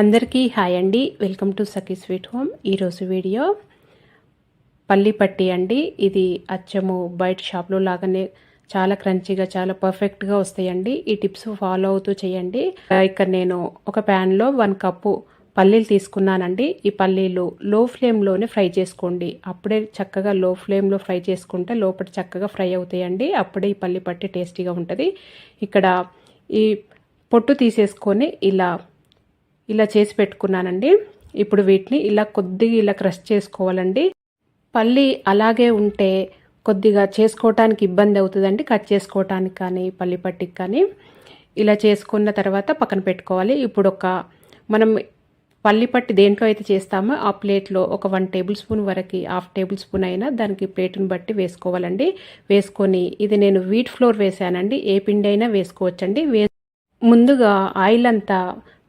అందరికీ హాయ్ అండి. Welcome to Sakhi sweet home. ఈరోజు వీడియో పల్లి పట్టి అండి. ఇది అచ్చము బయట షాప్లో లాగానే చాలా క్రంచీగా చాలా పర్ఫెక్ట్గా వస్తాయండి. ఈ టిప్స్ ఫాలో అవుతూ చేయండి. ఇక్కడ నేను ఒక ప్యాన్లో వన్ కప్పు పల్లీలు తీసుకున్నానండి. ఈ పల్లీలు లో ఫ్లేమ్లోనే ఫ్రై చేసుకోండి. అప్పుడే చక్కగా లో ఫ్లేమ్లో ఫ్రై చేసుకుంటే లోపల చక్కగా ఫ్రై అవుతాయండి. అప్పుడే ఈ పల్లి పట్టి టేస్టీగా ఉంటుంది. ఇక్కడ ఈ పొట్టు తీసేసుకొని ఇలా ఇలా చేసి పెట్టుకున్నానండి. ఇప్పుడు వీటిని ఇలా కొద్దిగా ఇలా క్రష్ చేసుకోవాలండి. పల్లి అలాగే ఉంటే కొద్దిగా చేసుకోవటానికి ఇబ్బంది అవుతుందండి. కట్ చేసుకోవటానికి కానీ పల్లి పట్టికి కానీ. ఇలా చేసుకున్న తర్వాత పక్కన పెట్టుకోవాలి. ఇప్పుడు ఒక మనం పల్లి పట్టి దేంట్లో అయితే చేస్తామో ఆ ప్లేట్లో ఒక వన్ టేబుల్ స్పూన్ వరకు హాఫ్ టేబుల్ స్పూన్ అయినా దానికి ప్లేట్ని బట్టి వేసుకోవాలండి. వేసుకొని ఇది నేను వీట్ ఫ్లోర్ వేసానండి. ఏ పిండి అయినా వేసుకోవచ్చండి. వే ముందుగా ఆయిల్ అంతా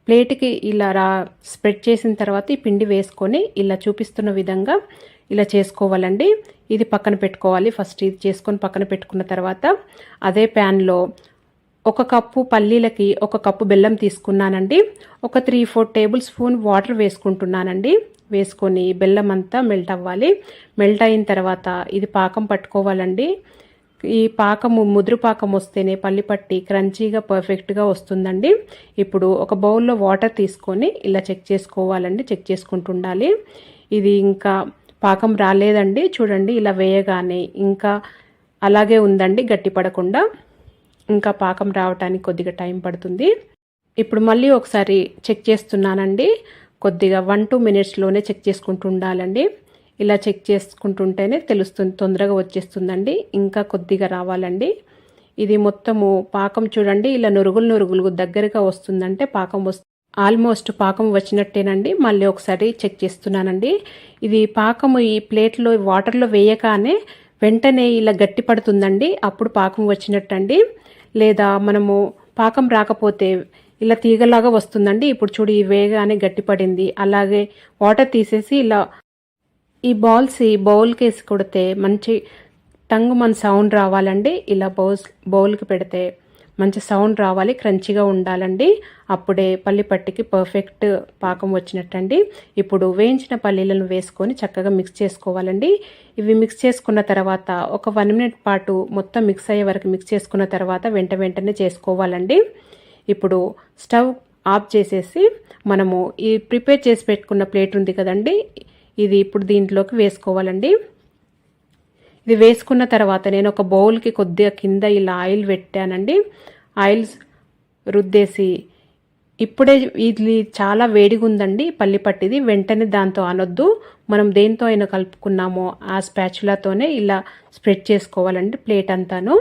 ప్లేట్కి ఇలా రా స్ప్రెడ్ చేసిన తర్వాత ఈ పిండి వేసుకొని ఇలా చూపిస్తున్న విధంగా ఇలా చేసుకోవాలండి. ఇది పక్కన పెట్టుకోవాలి. ఫస్ట్ ఇది చేసుకొని పక్కన పెట్టుకున్న తర్వాత అదే ప్యాన్లో ఒక కప్పు పల్లీలకి ఒక కప్పు బెల్లం తీసుకున్నానండి. ఒక three four tablespoon water వేసుకుంటున్నానండి. వేసుకొని బెల్లం అంతా మెల్ట్ అవ్వాలి. మెల్ట్ అయిన తర్వాత ఇది పాకం పట్టుకోవాలండి. ఈ పాకము ముదురు పాకం వస్తేనే పల్లి పట్టి క్రంచీగా పర్ఫెక్ట్గా వస్తుందండి. ఇప్పుడు ఒక బౌల్లో వాటర్ తీసుకొని ఇలా చెక్ చేసుకోవాలండి. చెక్ చేసుకుంటుండాలి. ఇది ఇంకా పాకం రాలేదండి. చూడండి ఇలా వేయగానే ఇంకా అలాగే ఉందండి గట్టి పడకుండా. ఇంకా పాకం రావటానికి కొద్దిగా టైం పడుతుంది. ఇప్పుడు మళ్ళీ ఒకసారి చెక్ చేస్తున్నానండి. కొద్దిగా వన్ టూ మినిట్స్లోనే చెక్ చేసుకుంటూ ఉండాలండి ఇలా చెక్ చేసుకుంటుంటేనే తెలుస్తుంది తొందరగా వచ్చేస్తుందండి. ఇంకా కొద్దిగా రావాలండి. ఇది మొత్తము పాకం చూడండి ఇలా నురుగులు నురుగులు దగ్గరగా వస్తుందంటే పాకం వస్తు ఆల్మోస్ట్ పాకం వచ్చినట్టేనండి. మళ్ళీ ఒకసారి చెక్ చేస్తున్నానండి. ఇది పాకము ఈ ప్లేట్లో వాటర్లో వేయగానే వెంటనే ఇలా గట్టి పడుతుందండి. అప్పుడు పాకం వచ్చినట్టండి. లేదా మనము పాకం రాకపోతే ఇలా తీగలాగా వస్తుందండి. ఇప్పుడు చూడు ఈ వేగానే గట్టిపడింది అలాగే వాటర్ తీసేసి ఇలా ఈ బాల్స్ ఈ బౌల్కి వేసి కొడితే మంచి టంగ్ మన సౌండ్ రావాలండి. ఇలా బౌల్స్ బౌల్కి పెడితే మంచి సౌండ్ రావాలి క్రంచిగా ఉండాలండి. అప్పుడే పల్లి పట్టికి పర్ఫెక్ట్ పాకం వచ్చినట్టండి. ఇప్పుడు వేయించిన పల్లీలను వేసుకొని చక్కగా మిక్స్ చేసుకోవాలండి. ఇవి మిక్స్ చేసుకున్న తర్వాత ఒక వన్ మినిట్ పాటు మొత్తం మిక్స్ అయ్యే వరకు మిక్స్ చేసుకున్న తర్వాత వెంట వెంటనే చేసుకోవాలండి. ఇప్పుడు స్టవ్ ఆఫ్ చేసేసి మనము ఈ ప్రిపేర్ చేసి పెట్టుకున్న ప్లేట్ ఉంది కదండి ఇది ఇప్పుడు దీంట్లోకి వేసుకోవాలండి. ఇది వేసుకున్న తర్వాత నేను ఒక బౌల్కి కొద్దిగా కింద ఇలా ఆయిల్ పెట్టానండి. ఆయిల్ రుద్దేసి ఇప్పుడే ఇది చాలా వేడిగా ఉందండి పల్లి పట్టిది. వెంటనే దాంతో అనొద్దు. మనం దేంతో అయినా కలుపుకున్నామో ఆ స్పాచులాతోనే ఇలా స్ప్రెడ్ చేసుకోవాలండి ప్లేట్ అంతాను.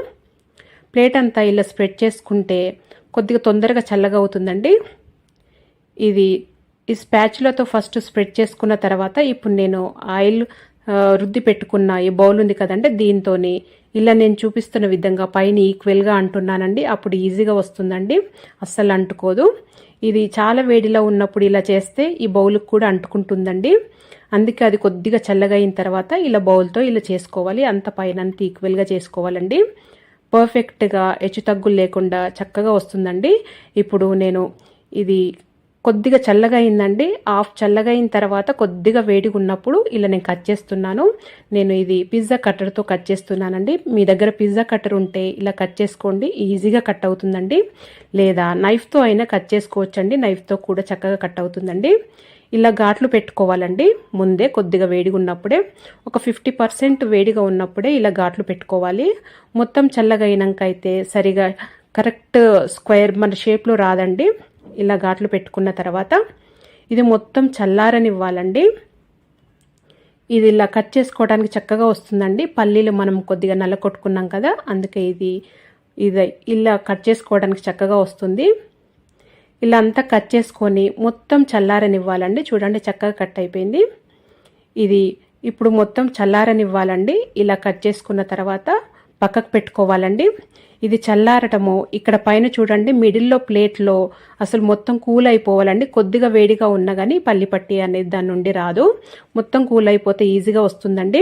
ప్లేట్ అంతా ఇలా స్ప్రెడ్ చేసుకుంటే కొద్దిగా తొందరగా చల్లగా అవుతుందండి ఇది ఈ స్పాచులతో ఫస్ట్ స్ప్రెడ్ చేసుకున్న తర్వాత ఇప్పుడు నేను ఆయిల్ రుద్ది పెట్టుకున్న ఈ బౌల్ ఉంది కదండి దీంతో ఇలా నేను చూపిస్తున్న విధంగా పైన ఈక్వల్గా అంటున్నానండి. అప్పుడు ఈజీగా వస్తుందండి. అస్సలు అంటుకోదు. ఇది చాలా వేడిలో ఉన్నప్పుడు ఇలా చేస్తే ఈ బౌల్కి కూడా అంటుకుంటుందండి. అందుకే అది కొద్దిగా చల్లగా అయిన తర్వాత ఇలా బౌల్తో ఇలా చేసుకోవాలి. అంత పైన అంత ఈక్వల్గా చేసుకోవాలండి. పర్ఫెక్ట్గా హెచ్చు తగ్గులు లేకుండా చక్కగా వస్తుందండి. ఇప్పుడు నేను ఇది కొద్దిగా చల్లగా అయిందండి. హాఫ్ చల్లగా అయిన తర్వాత కొద్దిగా వేడిగా ఉన్నప్పుడు ఇలా నేను కట్ చేస్తున్నాను. నేను ఇది పిజ్జా కట్టర్తో కట్ చేస్తున్నానండి. మీ దగ్గర పిజ్జా కట్టర్ ఉంటే ఇలా కట్ చేసుకోండి. ఈజీగా కట్ అవుతుందండి. లేదా నైఫ్తో అయినా కట్ చేసుకోవచ్చండి. నైఫ్తో కూడా చక్కగా కట్ అవుతుందండి. ఇలా ఘాట్లు పెట్టుకోవాలండి. ముందే కొద్దిగా వేడిగా ఉన్నప్పుడే ఒక ఫిఫ్టీ పర్సెంట్ వేడిగా ఉన్నప్పుడే ఇలా ఘాట్లు పెట్టుకోవాలి. మొత్తం చల్లగా అయినాక అయితే సరిగా కరెక్ట్ స్క్వేర్ మన షేప్లో రాదండి. ఇలా ఘాట్లు పెట్టుకున్న తర్వాత ఇది మొత్తం చల్లారనివ్వాలండి. ఇది ఇలా కట్ చేసుకోవడానికి చక్కగా వస్తుందండి. పల్లీలు మనం కొద్దిగా నల్ల కొట్టుకున్నాం కదా అందుకే ఇది ఇది ఇలా కట్ చేసుకోవడానికి చక్కగా వస్తుంది. ఇలా అంతా కట్ చేసుకొని మొత్తం చల్లారనివ్వాలండి. చూడండి చక్కగా కట్ అయిపోయింది. ఇది ఇప్పుడు మొత్తం చల్లారనివ్వాలండి. ఇలా కట్ చేసుకున్న తర్వాత పక్కకు పెట్టుకోవాలండి. ఇది చల్లారటము ఇక్కడ పైన చూడండి మిడిల్లో ప్లేట్లో అసలు మొత్తం కూల్ అయిపోవాలండి కొద్దిగా వేడిగా ఉన్నా కానీ పల్లిపట్టి అనేది దాని నుండి రాదు. మొత్తం కూల్ అయిపోతే ఈజీగా వస్తుందండి.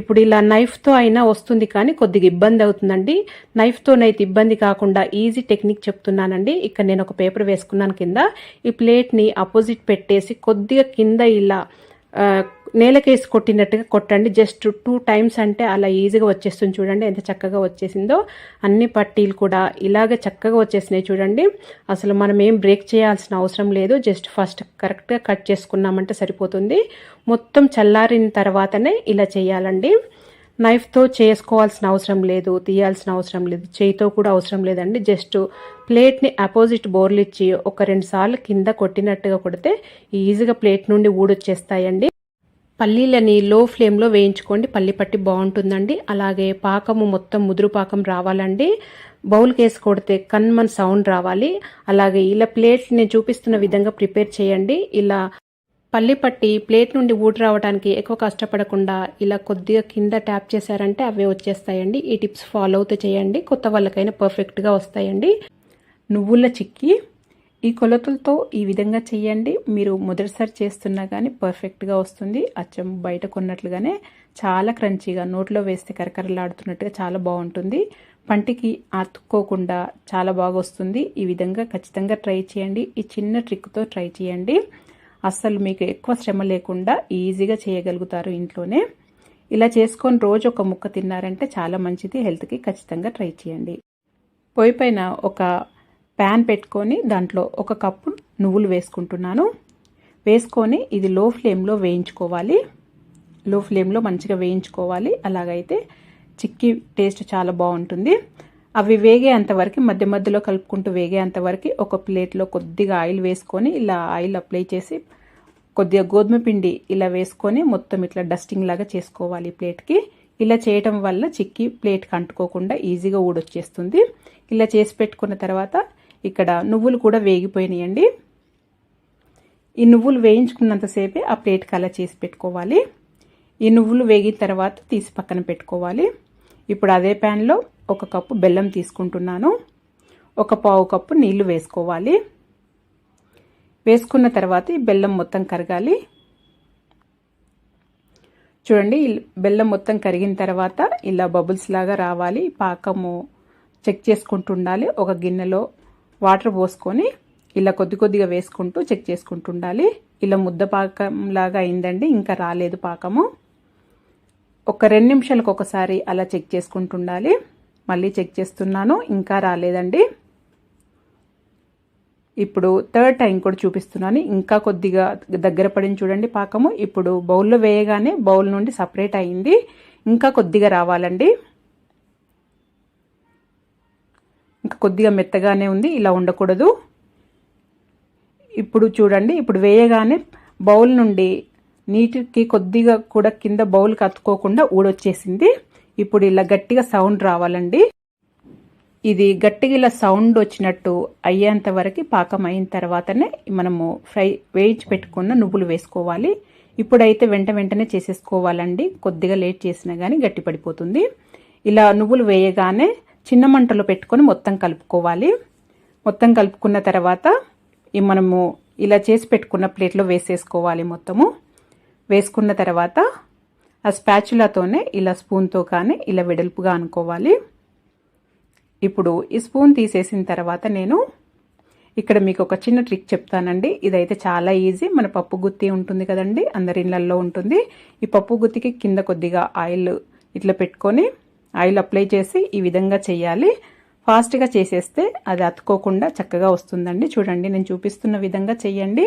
ఇప్పుడు ఇలా నైఫ్తో అయినా వస్తుంది కానీ కొద్దిగా ఇబ్బంది అవుతుందండి. నైఫ్తోనైతే ఇబ్బంది కాకుండా ఈజీ టెక్నిక్ చెప్తున్నానండి. ఇక్కడ నేను ఒక పేపర్ వేసుకున్నాను కింద. ఈ ప్లేట్ని అపోజిట్ పెట్టేసి కొద్దిగా కింద ఇలా నేలకేసి కొట్టినట్టుగా కొట్టండి. జస్ట్ టూ టైమ్స్ అంటే అలా ఈజీగా వచ్చేస్తుంది చూడండి. ఎంత చక్కగా వచ్చేసిందో. అన్ని పట్టీలు కూడా ఇలాగే చక్కగా వచ్చేసినాయి చూడండి. అసలు మనం ఏం బ్రేక్ చేయాల్సిన అవసరం లేదు. జస్ట్ ఫస్ట్ కరెక్ట్గా కట్ చేసుకున్నామంటే సరిపోతుంది. మొత్తం చల్లారిన తర్వాతనే ఇలా చేయాలండి. నైఫ్తో చేసుకోవాల్సిన అవసరం లేదు తీయాల్సిన అవసరం లేదు చేయితో కూడా అవసరం లేదండి. జస్ట్ ప్లేట్ని అపోజిట్ బోర్లిచ్చి ఒక రెండు సార్లు కింద కొట్టినట్టుగా కొడితే ఈజీగా ప్లేట్ నుండి ఊడొచ్చేస్తాయండి. పల్లీలని లో ఫ్లేమ్లో వేయించుకోండి. పల్లి పట్టి బాగుంటుందండి. అలాగే పాకము మొత్తం ముదురు పాకం రావాలండి. బౌల్కి వేసి కొడితే కన్మన్ సౌండ్ రావాలి. అలాగే ఇలా ప్లేట్ నేను చూపిస్తున్న విధంగా ప్రిపేర్ చేయండి. ఇలా పల్లి పట్టి ప్లేట్ నుండి ఊడి రావడానికి ఎక్కువ కష్టపడకుండా ఇలా కొద్దిగా కింద ట్యాప్ చేశారంటే అవే వచ్చేస్తాయండి. ఈ టిప్స్ ఫాలో అవుతూ చేయండి. కొత్త వాళ్ళకైనా పర్ఫెక్ట్గా వస్తాయండి. నువ్వుల చిక్కి ఈ కొలతలతో ఈ విధంగా చేయండి. మీరు మొదటిసారి చేస్తున్నా కానీ పర్ఫెక్ట్గా వస్తుంది. అచ్చం బయట కొన్నట్లుగానే చాలా క్రంచీగా నోట్లో వేస్తే కరకరలాడుతున్నట్టుగా చాలా బాగుంటుంది. పంటికి అతుక్కోకుండా చాలా బాగా వస్తుంది ఈ విధంగా ఖచ్చితంగా ట్రై చేయండి. ఈ చిన్న ట్రిక్తో ట్రై చేయండి. అస్సలు మీకు ఎక్కువ శ్రమ లేకుండా ఈజీగా చేయగలుగుతారు ఇంట్లోనే. ఇలా చేసుకొని రోజు ఒక ముక్క తిన్నారంటే చాలా మంచిది. హెల్త్కి ఖచ్చితంగా ట్రై చేయండి. పొయ్యి పైన ఒక ప్యాన్ పెట్టుకొని దాంట్లో ఒక కప్పు నువ్వులు వేసుకుంటున్నాను. వేసుకొని ఇది లో ఫ్లేమ్లో వేయించుకోవాలి. లో ఫ్లేమ్లో మంచిగా వేయించుకోవాలి. అలాగైతే చిక్కీ టేస్ట్ చాలా బాగుంటుంది. అవి వేగేంత వరకు మధ్య మధ్యలో కలుపుకుంటూ వేగేంత వరకు ఒక ప్లేట్లో కొద్దిగా ఆయిల్ వేసుకొని ఇలా ఆయిల్ అప్లై చేసి కొద్దిగా గోధుమ పిండి ఇలా వేసుకొని మొత్తం ఇట్లా డస్టింగ్ లాగా చేసుకోవాలి ప్లేట్కి. ఇలా చేయటం వల్ల చిక్కి ప్లేట్కి అంటుకోకుండా ఈజీగా ఊడొచ్చేస్తుంది. ఇలా చేసి పెట్టుకున్న తర్వాత ఇక్కడ నువ్వులు కూడా వేగిపోయినాయండి. ఈ నువ్వులు వేయించుకున్నంతసేపే ఆ ప్లేట్కి అలా చేసి పెట్టుకోవాలి. ఈ నువ్వులు వేగిన తర్వాత తీసి పక్కన పెట్టుకోవాలి. ఇప్పుడు అదే ప్యాన్లో ఒక కప్పు బెల్లం తీసుకుంటున్నాను. ఒక పావు కప్పు నీళ్ళు వేసుకోవాలి. వేసుకున్న తర్వాత ఈ బెల్లం మొత్తం కరగాలి. చూడండి బెల్లం మొత్తం కరిగిన తర్వాత ఇలా బబుల్స్ లాగా రావాలి. పాకము చెక్ చేసుకుంటుండాలి ఒక గిన్నెలో వాటర్ పోసుకొని ఇలా కొద్ది కొద్దిగా వేసుకుంటూ చెక్ చేసుకుంటుండాలి ఇలా ముద్ద పాకం లాగా అయిందండి ఇంకా రాలేదు పాకము. ఒక రెండు నిమిషాలకు ఒకసారి అలా చెక్ చేసుకుంటుండాలి మళ్ళీ చెక్ చేస్తున్నాను ఇంకా రాలేదండి. ఇప్పుడు థర్డ్ టైం కూడా చూపిస్తున్నాను. ఇంకా కొద్దిగా దగ్గర పడింది చూడండి పాకము. ఇప్పుడు బౌల్లో వేయగానే బౌల్ నుండి సపరేట్ అయింది. ఇంకా కొద్దిగా రావాలండి. ఇంకా కొద్దిగా మెత్తగానే ఉంది ఇలా ఉండకూడదు. ఇప్పుడు చూడండి ఇప్పుడు వేయగానే బౌల్ నుండి నీటికి కొద్దిగా కూడా కింద బౌల్ కత్తుకోకుండా ఊడొచ్చేసింది. ఇప్పుడు ఇలా గట్టిగా సౌండ్ రావాలండి. ఇది గట్టిగా ఇలా సౌండ్ వచ్చినట్టు అయ్యేంత వరకు పాకం అయిన తర్వాతనే మనము ఫ్రై వేయించి పెట్టుకున్న నువ్వులు వేసుకోవాలి. ఇప్పుడైతే వెంట వెంటనే చేసేసుకోవాలండి. కొద్దిగా లేట్ చేసినా కానీ గట్టి పడిపోతుంది. ఇలా నువ్వులు వేయగానే చిన్న మంటలో పెట్టుకొని మొత్తం కలుపుకోవాలి. మొత్తం కలుపుకున్న తర్వాత మనము ఇలా చేసి పెట్టుకున్న ప్లేట్లో వేసేసుకోవాలి మొత్తము. వేసుకున్న తర్వాత ఆ స్పాచులాతోనే ఇలా స్పూన్తో కానీ ఇలా వెడల్పుగా అనుకోవాలి. ఇప్పుడు ఈ స్పూన్ తీసేసిన తర్వాత నేను ఇక్కడ మీకు ఒక చిన్న ట్రిక్ చెప్తానండి. ఇదైతే చాలా ఈజీ. మన పప్పు గుత్తి ఉంటుంది కదండి అందరి ఇళ్ళల్లో ఉంటుంది. ఈ పప్పు గుత్తికి కింద కొద్దిగా ఆయిల్ ఇట్లా పెట్టుకొని ఆయిల్ అప్లై చేసి ఈ విధంగా చేయాలి. ఫాస్ట్గా చేసేస్తే అది అతుకోకుండా చక్కగా వస్తుందండి. చూడండి నేను చూపిస్తున్న విధంగా చేయండి.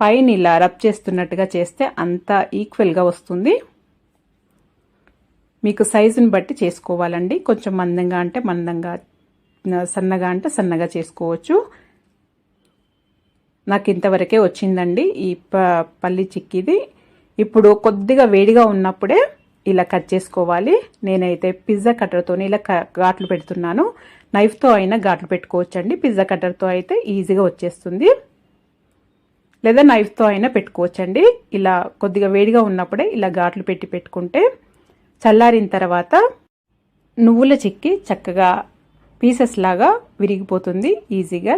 పైన ఇలా రబ్ చేస్తున్నట్టుగా చేస్తే అంతా ఈక్వల్గా వస్తుంది. మీకు సైజుని బట్టి చేసుకోవాలండి. కొంచెం మందంగా అంటే మందంగా సన్నగా అంటే సన్నగా చేసుకోవచ్చు. నాకు ఇంతవరకే వచ్చిందండి ఈ ప పల్లి చిక్కిది. ఇప్పుడు కొద్దిగా వేడిగా ఉన్నప్పుడే ఇలా కట్ చేసుకోవాలి. నేనైతే పిజ్జా కట్టర్తో ఇలా ఘాట్లు పెడుతున్నాను. నైఫ్తో అయినా ఘాట్లు పెట్టుకోవచ్చండి. పిజ్జా కట్టర్తో అయితే ఈజీగా వచ్చేస్తుంది. లేదా నైఫ్తో అయినా పెట్టుకోవచ్చండి. ఇలా కొద్దిగా వేడిగా ఉన్నప్పుడే ఇలా ఘాట్లు పెట్టి పెట్టుకుంటే చల్లారిన తర్వాత నువ్వుల చిక్కి చక్కగా పీసెస్ లాగా విరిగిపోతుంది ఈజీగా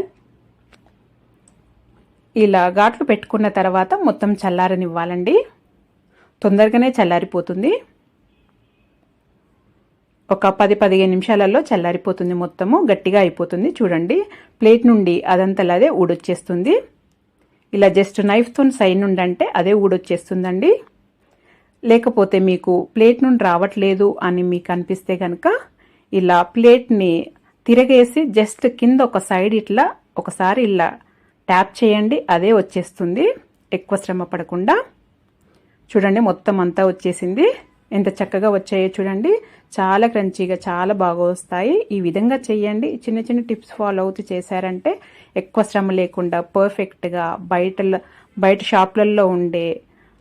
ఇలా ఘాట్లు పెట్టుకున్న తర్వాత మొత్తం చల్లారనివ్వాలండి. తొందరగానే చల్లారిపోతుంది. ఒక పది పదిహేను నిమిషాలలో చల్లారిపోతుంది మొత్తము గట్టిగా అయిపోతుంది. చూడండి ప్లేట్ నుండి అదంతలాదే ఊడొచ్చేస్తుంది. ఇలా జస్ట్ నైఫ్తో సైడ్ నుండి అంటే అదే ఊడొచ్చేస్తుందండి. లేకపోతే మీకు ప్లేట్ నుండి రావట్లేదు అని మీకు అనిపిస్తే కనుక ఇలా ప్లేట్ని తిరగేసి జస్ట్ కింద ఒక సైడ్ ఇట్లా ఒకసారి ఇలా ట్యాప్ చేయండి అదే వచ్చేస్తుంది. ఎక్కువ శ్రమ పడకుండా. చూడండి మొత్తం అంతా వచ్చేసింది. ఎంత చక్కగా వచ్చాయో చూడండి. చాలా క్రంచీగా చాలా బాగా వస్తాయి. ఈ విధంగా చేయండి. చిన్న చిన్న టిప్స్ ఫాలో అవుతూ చేశారంటే ఎక్కువ శ్రమ లేకుండా పర్ఫెక్ట్గా బయట బయట షాప్లలో ఉండే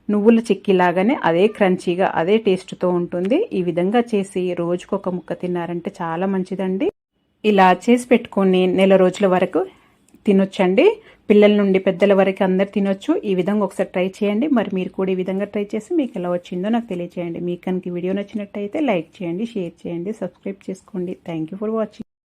నువ్వుల చిక్కిలాగానే అదే క్రంచీగా అదే టేస్ట్తో ఉంటుంది. ఈ విధంగా చేసి రోజుకొక ముక్క తిన్నారంటే చాలా మంచిదండి. ఇలా చేసి పెట్టుకొని నెల రోజుల వరకు తినొచ్చండి. పిల్లల నుండి పెద్దల వరకు అందరు తినొచ్చు. ఈ విధంగా ఒకసారి ట్రై చేయండి. మరి మీరు కూడా ఈ విధంగా ట్రై చేసి మీకు ఎలా వచ్చిందో నాకు తెలియచేయండి. మీకు కనుక వీడియో నచ్చినట్టయితే లైక్ చేయండి షేర్ చేయండి సబ్స్క్రైబ్ చేసుకోండి. Thank for watching